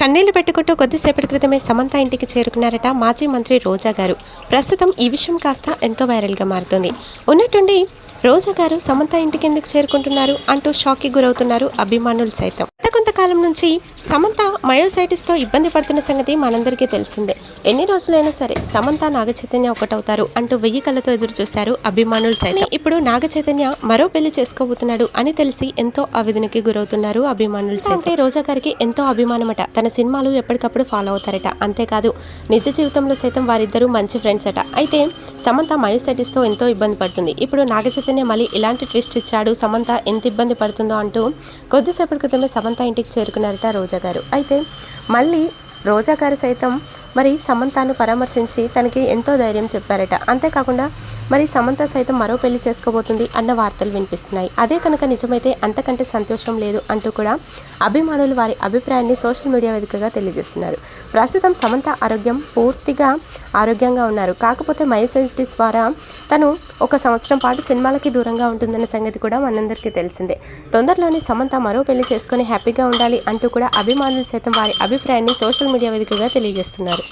కన్నీళ్ళు పెట్టుకుంటూ కొద్దిసేపటి క్రితమే సమంత ఇంటికి చేరుకున్నారట మాజీ మంత్రి రోజా గారు. ప్రస్తుతం ఈ విషయం కాస్త ఎంతో వైరల్గా మారుతుంది. ఉన్నట్టుండి రోజా గారు సమంత ఇంటికి ఎందుకు చేరుకుంటున్నారు అంటూ షాక్కి గురవుతున్నారు అభిమానులు సైతం. గత కొంతకాలం నుంచి సమంత మయోసైటిస్తో ఇబ్బంది పడుతున్న సంగతి మనందరికీ తెలిసిందే. ఎన్ని రోజులైనా సరే సమంత నాగ చైతన్య ఒకటవుతారు అంటూ వెయ్యి కళ్ళతో ఎదురు చూశారు అభిమానులు సైతం. ఇప్పుడు నాగ చైతన్య మరో పెళ్ళి చేసుకోబోతున్నాడు అని తెలిసి ఎంతో ఆవేదనకి గురవుతున్నారు అభిమానులు. అంటే రోజా గారికి ఎంతో అభిమానమట. తన సినిమాలు ఎప్పటికప్పుడు ఫాలో అవుతారట. అంతేకాదు నిజ జీవితంలో సైతం వారిద్దరూ మంచి ఫ్రెండ్స్ అట. అయితే సమంత మయోసైటిస్తో ఎంతో ఇబ్బంది పడుతుంది. ఇప్పుడు నాగ చైతన్య మళ్ళీ ఇలాంటి ట్విస్ట్ ఇచ్చాడు. సమంత ఎంత ఇబ్బంది పడుతుందో అంటూ కొద్దిసేపటి క్రితమే సమంత ఇంటికి చేరుకున్నారట రోజా గారు. అయితే మళ్ళీ రోజా గారు సైతం మరి సమంతాను పరామర్శించి తనకి ఎంతో ధైర్యం చెప్పారట. అంతేకాకుండా మరి సమంత సైతం మరో పెళ్ళి చేసుకోబోతుంది అన్న వార్తలు వినిపిస్తున్నాయి. అదే కనుక నిజమైతే అంతకంటే సంతోషం లేదు అంటూ కూడా అభిమానులు వారి అభిప్రాయాన్ని సోషల్ మీడియా వేదికగా తెలియజేస్తున్నారు. ప్రస్తుతం సమంత ఆరోగ్యం పూర్తిగా ఆరోగ్యంగా ఉన్నారు. కాకపోతే మైసైటిస్ ద్వారా తను ఒక సంవత్సరం పాటు సినిమాలకి దూరంగా ఉంటుందన్న సంగతి కూడా మనందరికీ తెలిసిందే. తొందరలోనే సమంత మరో పెళ్ళి చేసుకొని హ్యాపీగా ఉండాలి అంటూ కూడా అభిమానులు సైతం వారి అభిప్రాయాన్ని సోషల్ మీడియా వేదికగా తెలియజేస్తున్నారు.